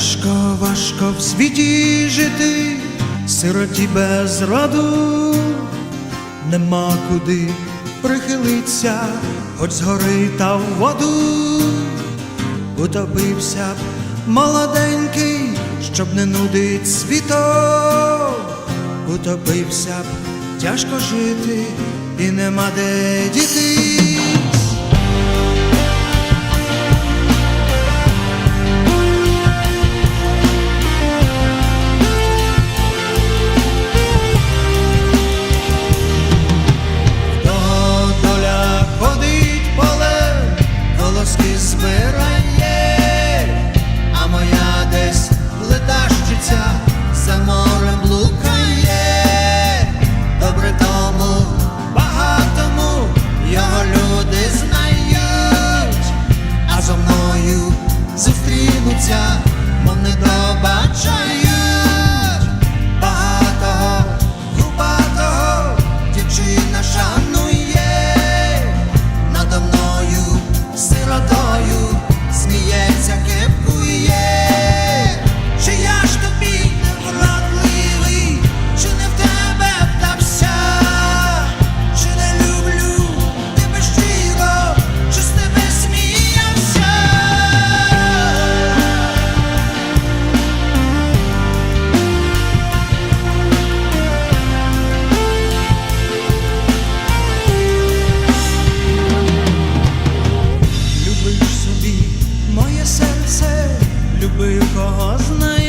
Тяжко, важко в світі жити, сироті без роду, нема куди прихилиться, хоч згори та в воду, утопився б молоденький, щоб не нудить світом, утопився б тяжко жити і нема де дітись. Колоски збирає, а моя десь летащиця за морем блукає. Добре тому, багатому його люди знають, а зо мною зустрінуться, люби кого знаєш,